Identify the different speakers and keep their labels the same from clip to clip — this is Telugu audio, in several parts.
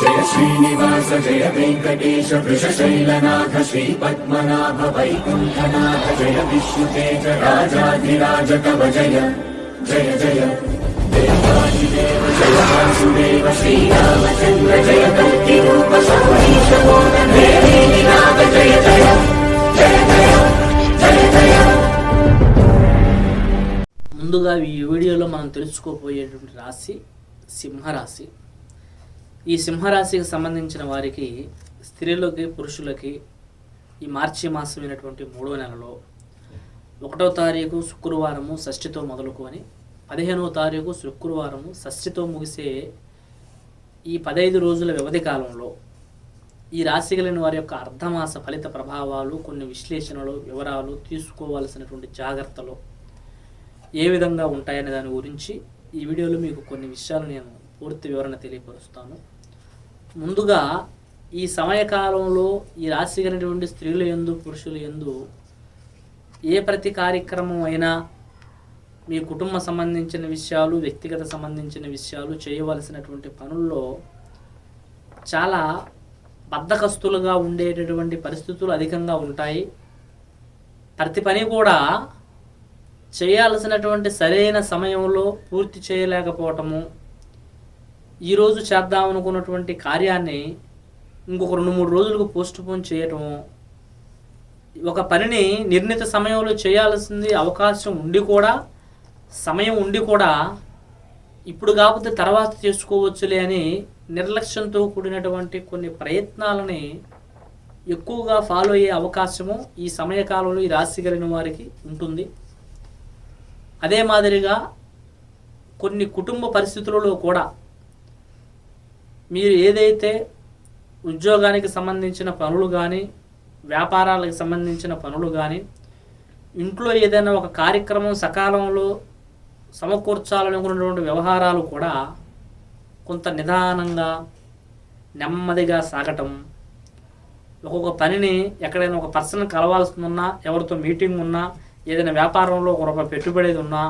Speaker 1: జయ శ్రీనివాస జయ వెంకటేశ వృషశైలనాథ శ్రీ పద్మనాభ వైకుంఠనాథ జయ విష్ణుతేజ రాజాధిరాజ కవ జయ జయ జయ. దేవాదిదేవ జయ వాసుదేవ శ్రీరామచంద్ర జయ కల్కి రూప సౌరీశ నాథ జయ జయ. జయ జయ జయ జయ.
Speaker 2: ముందుగా ఈ వీడియోలో మనం తెలుసుకోబోయేటువంటి రాశి సింహరాశి. ఈ సింహరాశికి సంబంధించిన వారికి స్త్రీలకి పురుషులకి ఈ మార్చి మాసమైనటువంటి మూడవ నెలలో ఒకటో తారీఖు శుక్రవారము షష్ఠితో మొదలుకొని పదిహేనవ తారీఖు శుక్రవారము షష్ఠితో ముగిసే ఈ పదహైదు రోజుల వ్యవధి కాలంలో ఈ రాశి కలిగిన వారి యొక్క అర్ధమాస ఫలిత ప్రభావాలు కొన్ని విశ్లేషణలు వివరాలు తీసుకోవాల్సినటువంటి జాగ్రత్తలు ఏ విధంగా ఉంటాయనే దాని గురించి ఈ వీడియోలో మీకు కొన్ని విషయాలు నేను పూర్తి వివరణ తెలియపరుస్తాను. ముందుగా ఈ సమయకాలంలో ఈ రాశి కలిగినటువంటి స్త్రీలు ఎందు పురుషులు ఎందు ఏ ప్రతి కార్యక్రమం అయినా మీ కుటుంబ సంబంధించిన విషయాలు వ్యక్తిగత సంబంధించిన విషయాలు చేయవలసినటువంటి పనుల్లో చాలా బద్ధకస్తులుగా ఉండేటటువంటి పరిస్థితులు అధికంగా ఉంటాయి. ప్రతి పని కూడా చేయాల్సినటువంటి సరైన సమయంలో పూర్తి చేయలేకపోవటము ఈరోజు చేద్దాం అనుకున్నటువంటి కార్యాన్ని ఇంకొక రెండు మూడు రోజులకు పోస్ట్ పోన్ చేయటము ఒక పనిని నిర్ణీత సమయంలో చేయాల్సింది అవకాశం ఉండి కూడా సమయం ఉండి కూడా ఇప్పుడు కాకపోతే తర్వాత చేసుకోవచ్చులే అని నిర్లక్ష్యంతో కూడినటువంటి కొన్ని ప్రయత్నాలని ఎక్కువగా ఫాలో అయ్యే అవకాశము ఈ సమయకాలంలో ఈ రాశి కలిగిన వారికి ఉంటుంది. అదే మాదిరిగా కొన్ని కుటుంబ పరిస్థితులలో కూడా మీరు ఏదైతే ఉద్యోగానికి సంబంధించిన పనులు కానీ వ్యాపారాలకు సంబంధించిన పనులు కానీ ఇంట్లో ఏదైనా ఒక కార్యక్రమం సకాలంలో సమకూర్చాలనుకున్నటువంటి వ్యవహారాలు కూడా కొంత నిదానంగా నెమ్మదిగా సాగటం ఒక్కొక్క పనిని ఎక్కడైనా ఒక పర్సన్ కలవాల్సి ఉన్నా ఎవరితో మీటింగ్ ఉన్నా ఏదైనా వ్యాపారంలో ఒక రూపాయి పెట్టుబడి ఉన్నా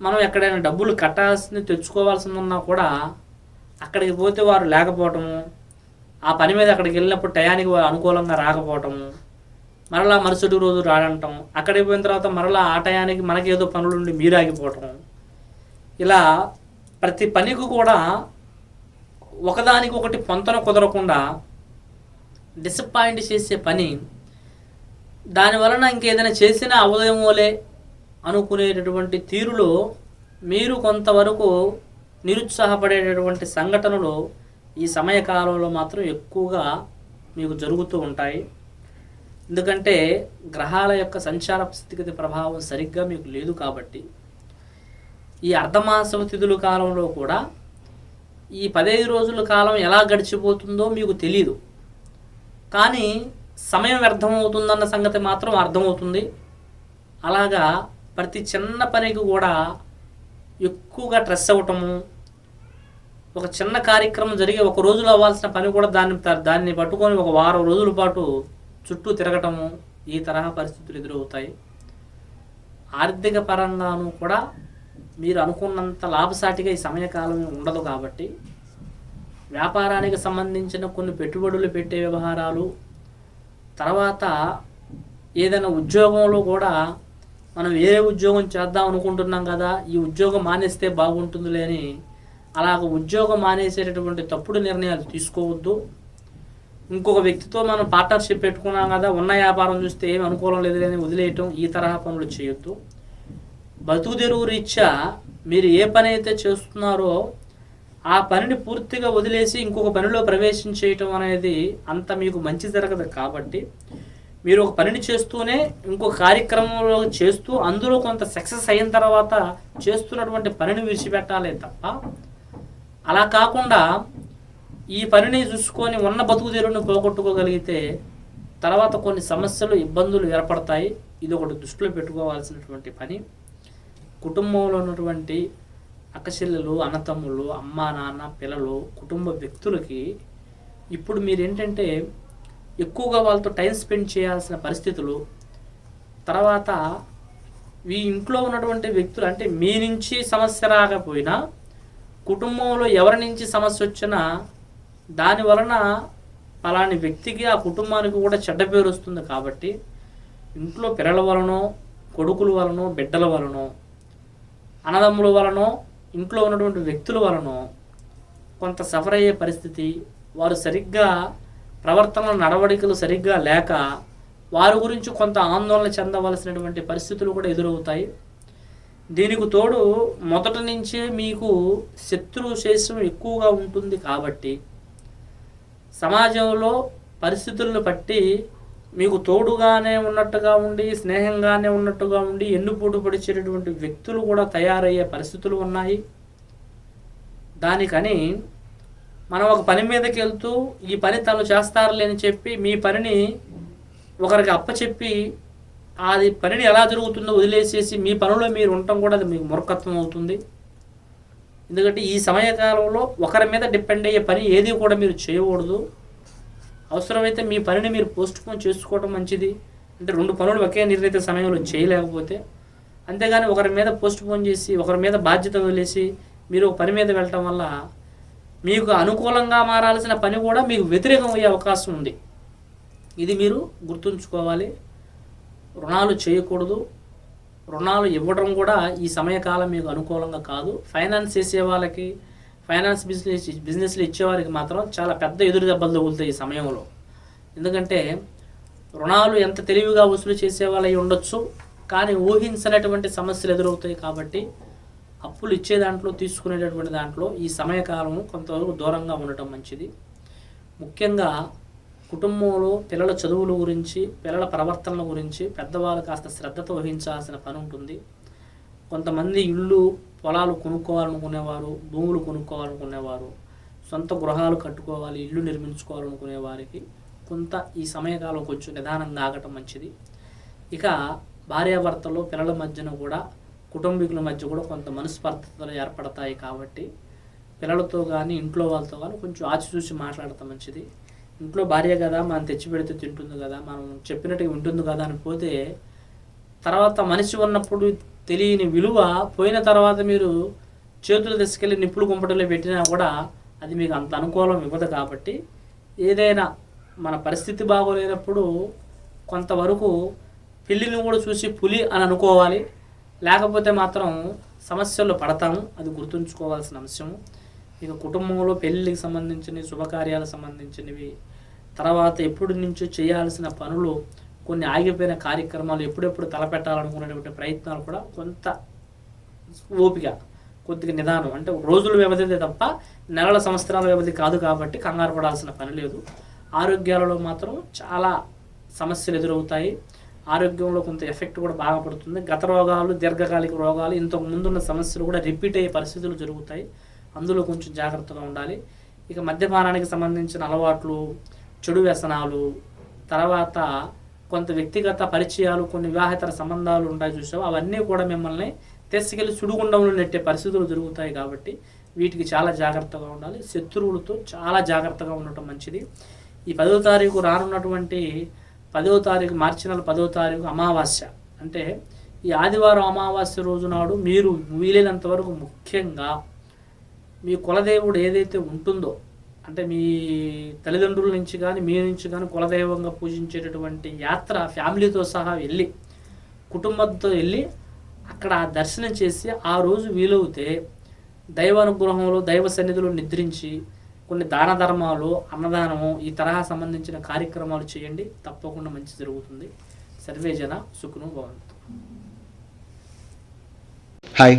Speaker 2: మనం ఎక్కడైనా డబ్బులు కట్టాల్సింది తెచ్చుకోవాల్సింది ఉన్నా కూడా అక్కడికి పోతే వారు లేకపోవటము ఆ పని మీద అక్కడికి వెళ్ళినప్పుడు టయానికి అనుకూలంగా రాకపోవటము మరలా మరుసటి రోజు రాడటం అక్కడికి పోయిన తర్వాత మరలా ఆ టయానికి మనకేదో పనులు ఉండి మీరు ఆగిపోవటం ఇలా ప్రతి పనికి కూడా ఒకదానికి ఒకటి పొంతన కుదరకుండా డిసప్పాయింట్ చేసే పని దాని వలన ఇంకేదైనా చేసినా అవదయమోలే అనుకునేటటువంటి తీరులో మీరు కొంతవరకు నిరుత్సాహపడేటటువంటి సంఘటనలు ఈ సమయకాలంలో మాత్రం ఎక్కువగా మీకు జరుగుతూ ఉంటాయి. ఎందుకంటే గ్రహాల యొక్క సంచార స్థితిగతి ప్రభావం సరిగ్గా మీకు లేదు కాబట్టి ఈ అర్ధమాసం తిథుల కాలంలో కూడా ఈ పదహైదు రోజుల కాలం ఎలా గడిచిపోతుందో మీకు తెలియదు కానీ సమయం వ్యర్థమవుతుందన్న సంగతి మాత్రం అర్థమవుతుంది. అలాగా ప్రతి చిన్న పనికి కూడా ఎక్కువగా స్ట్రెస్ అవ్వటము ఒక చిన్న కార్యక్రమం జరిగి ఒక రోజులో అవ్వాల్సిన పని కూడా దాన్ని దాన్ని పట్టుకొని ఒక వారం రోజుల పాటు చుట్టూ తిరగటము ఈ తరహా పరిస్థితులు ఎదురవుతాయి. ఆర్థిక పరంగాను కూడా మీరు అనుకున్నంత లాభసాటిగా ఈ సమయకాలం ఉండదు కాబట్టి వ్యాపారానికి సంబంధించిన కొన్ని పెట్టుబడులు పెట్టే వ్యవహారాలు తర్వాత ఏదైనా ఉద్యోగంలో కూడా మనం ఏ ఉద్యోగం చేద్దాం అనుకుంటున్నాం కదా ఈ ఉద్యోగం మానేస్తే బాగుంటుందిలే అని అలాగ ఉద్యోగం మానేసేటటువంటి తప్పుడు నిర్ణయాలు తీసుకోవద్దు. ఇంకొక వ్యక్తితో మనం పార్ట్నర్షిప్ పెట్టుకున్నాం కదా ఉన్న వ్యాపారం చూస్తే ఏమి అనుకూలం లేదు అని వదిలేయటం ఈ తరహా పనులు చేయొద్దు. బతుకు తెరువు రీత్యా మీరు ఏ పని అయితే చేస్తున్నారో ఆ పనిని పూర్తిగా వదిలేసి ఇంకొక పనిలో ప్రవేశించేయటం అనేది అంత మీకు మంచి జరగదు కాబట్టి మీరు ఒక పనిని చేస్తూనే ఇంకొక కార్యక్రమంలో చేస్తూ అందులో కొంత సక్సెస్ అయిన తర్వాత చేస్తున్నటువంటి పనిని విడిచిపెట్టాలి తప్ప అలా కాకుండా ఈ పనిని చూసుకొని ఉన్న బతుకు తెరువుని పోగొట్టుకోగలిగితే తర్వాత కొన్ని సమస్యలు ఇబ్బందులు ఏర్పడతాయి. ఇది ఒకటి దృష్టిలో పెట్టుకోవాల్సినటువంటి పని. కుటుంబంలో ఉన్నటువంటి అక్కచెల్లెలు అన్నతమ్ముళ్ళు అమ్మ నాన్న పిల్లలు కుటుంబ వ్యక్తులకి ఇప్పుడు మీరు ఏంటంటే ఎక్కువగా వాళ్ళతో టైం స్పెండ్ చేయాల్సిన పరిస్థితులు తర్వాత ఈ ఇంట్లో ఉన్నటువంటి వ్యక్తులు అంటే మీ నుంచి సమస్య రాకపోయినా కుటుంబంలో ఎవరి నుంచి సమస్య వచ్చినా దాని వలన పలాని వ్యక్తికి ఆ కుటుంబానికి కూడా చెడ్డ పేరు వస్తుంది కాబట్టి ఇంట్లో పిల్లల వలనో కొడుకుల వలనో బిడ్డల వలనో అన్నదమ్ముల వలనో ఇంట్లో ఉన్నటువంటి వ్యక్తుల వలనో కొంత సఫర్ అయ్యే పరిస్థితి వారు సరిగ్గా ప్రవర్తన నడవడికలు సరిగ్గా లేక వారి గురించి కొంత ఆందోళన చెందవలసినటువంటి పరిస్థితులు కూడా ఎదురవుతాయి. దీనికి తోడు మొదటి నుంచే మీకు శత్రు శేషం ఎక్కువగా ఉంటుంది కాబట్టి సమాజంలో పరిస్థితులను బట్టి మీకు తోడుగానే ఉన్నట్టుగా ఉండి స్నేహంగానే ఉన్నట్టుగా ఉండి ఎన్నుపోటు పడిచేటటువంటి వ్యక్తులు కూడా తయారయ్యే పరిస్థితులు ఉన్నాయి. దానికని మనం ఒక పని మీదకి వెళ్తూ ఈ పని తను చేస్తారులే అని చెప్పి మీ పనిని ఒకరికి అప్పచెప్పి అది పనిని ఎలా జరుగుతుందో వదిలేసేసి మీ పనిలో మీరు ఉండటం కూడా అది మీకు మూర్ఖత్వం అవుతుంది. ఎందుకంటే ఈ సమయకాలంలో ఒకరి మీద డిపెండ్ అయ్యే పని ఏది కూడా మీరు చేయకూడదు. అవసరమైతే మీ పనిని మీరు పోస్ట్ పోన్ చేసుకోవడం మంచిది. అంటే రెండు పనులు ఒకే నిర్ణీత సమయంలో చేయలేకపోతే అంతేగాని ఒకరి మీద పోస్ట్ పోన్ చేసి ఒకరి మీద బాధ్యత వదిలేసి మీరు ఒక పని మీద వెళ్ళటం వల్ల మీకు అనుకూలంగా మారాల్సిన పని కూడా మీకు వ్యతిరేకం అయ్యే అవకాశం ఉంది. ఇది మీరు గుర్తుంచుకోవాలి. రుణాలు చేయకూడదు. రుణాలు ఇవ్వడం కూడా ఈ సమయకాలం మీకు అనుకూలంగా కాదు. ఫైనాన్స్ చేసే వాళ్ళకి ఫైనాన్స్ బిజినెస్ బిజినెస్లు ఇచ్చేవారికి మాత్రం చాలా పెద్ద ఎదురు దెబ్బలు తగులుతాయి ఈ సమయంలో. ఎందుకంటే రుణాలు ఎంత తెలివిగా వసూలు చేసే వాళ్ళు అయి ఉండొచ్చు కానీ ఊహించనటువంటి సమస్యలు ఎదురవుతాయి కాబట్టి అప్పులు ఇచ్చే దాంట్లో తీసుకునేటటువంటి దాంట్లో ఈ సమయకాలం కొంతవరకు దూరంగా ఉండటం మంచిది. ముఖ్యంగా కుటుంబంలో పిల్లల చదువుల గురించి పిల్లల ప్రవర్తనల గురించి పెద్దవాళ్ళు కాస్త శ్రద్ధతో వహించాల్సిన పని ఉంటుంది. కొంతమంది ఇళ్ళు పొలాలు కొనుక్కోవాలనుకునేవారు భూములు కొనుక్కోవాలనుకునేవారు సొంత గృహాలు కట్టుకోవాలి ఇల్లు నిర్మించుకోవాలనుకునే వారికి కొంత ఈ సమయకాలం కొంచెం నిదానంగా ఆగటం మంచిది. ఇక భార్యాభర్తలు పిల్లల మధ్యన కూడా కుటుంబీకుల మధ్య కూడా కొంత మనస్పర్ధతలు ఏర్పడతాయి కాబట్టి పిల్లలతో కానీ ఇంట్లో వాళ్ళతో కానీ కొంచెం ఆచిచూచి మాట్లాడటం మంచిది. ఇంట్లో భార్య కదా మనం తెచ్చి పెడితే తింటుంది కదా మనం చెప్పినట్టుగా వింటుంది కదా అని పోతే తర్వాత మనిషి ఉన్నప్పుడు తెలియని విలువ పోయిన తర్వాత మీరు చేతులు తీసుకెళ్ళి నిప్పులు గుంపటలో పెట్టినా కూడా అది మీకు అంత అనుకూలం ఇవ్వదు కాబట్టి ఏదైనా మన పరిస్థితి బాగోలేనప్పుడు కొంతవరకు పిల్లిని కూడా చూసి పులి అని అనుకోవాలి. లేకపోతే మాత్రం సమస్యల్లో పడతాము. అది గుర్తుంచుకోవాల్సిన అంశము. ఇక కుటుంబంలో పెళ్ళికి సంబంధించినవి శుభకార్యాలకు సంబంధించినవి తర్వాత ఎప్పటి నుంచో చేయాల్సిన పనులు కొన్ని ఆగిపోయిన కార్యక్రమాలు ఎప్పుడెప్పుడు తలపెట్టాలనుకునేటువంటి ప్రయత్నాలు కూడా కొంత ఓపిక కొద్దిగా నిదానం. అంటే రోజుల వ్యవధిదే తప్ప నెలల సంవత్సరాల వ్యవధి కాదు కాబట్టి కంగారు పడాల్సిన పని లేదు. ఆరోగ్యాలలో మాత్రం చాలా సమస్యలు ఎదురవుతాయి. ఆరోగ్యంలో కొంత ఎఫెక్ట్ కూడా బాగా పడుతుంది. గత రోగాలు దీర్ఘకాలిక రోగాలు ఇంతకు ముందున్న సమస్యలు కూడా రిపీట్ అయ్యే పరిస్థితులు జరుగుతాయి. అందులో కొంచెం జాగ్రత్తగా ఉండాలి. ఇక మద్యపానానికి సంబంధించిన అలవాట్లు చెడు వ్యసనాలు తర్వాత కొంత వ్యక్తిగత పరిచయాలు కొన్ని వివాహేతర సంబంధాలు ఉంటాయి చూసావు? అవన్నీ కూడా మిమ్మల్ని తీసుకెళ్ళి సుడిగుండంలో నెట్టే పరిస్థితులు జరుగుతాయి కాబట్టి వీటికి చాలా జాగ్రత్తగా ఉండాలి. శత్రువులతో చాలా జాగ్రత్తగా ఉండటం మంచిది. ఈ పదో తారీఖు రానున్నటువంటి పదో తారీఖు మార్చి నెల పదో తారీఖు అమావాస్య. అంటే ఈ ఆదివారం అమావాస్య రోజు నాడు మీరు వీలైనంత వరకు ముఖ్యంగా మీ కులదేవుడు ఏదైతే ఉంటుందో అంటే మీ తల్లిదండ్రుల నుంచి కానీ మీ నుంచి కానీ కులదైవంగా పూజించేటటువంటి యాత్ర ఫ్యామిలీతో సహా వెళ్ళి కుటుంబంతో వెళ్ళి అక్కడ దర్శనం చేసి ఆ రోజు వీలవుతే దైవానుగ్రహంలో దైవ సన్నిధిలో నిద్రించి కొన్ని దాన ధర్మాలు అన్నదానము ఈ తరహా సంబంధించిన కార్యక్రమాలు చేయండి. తప్పకుండా మంచి జరుగుతుంది. సర్వే జన సుఖను భవంతు.
Speaker 3: హాయ్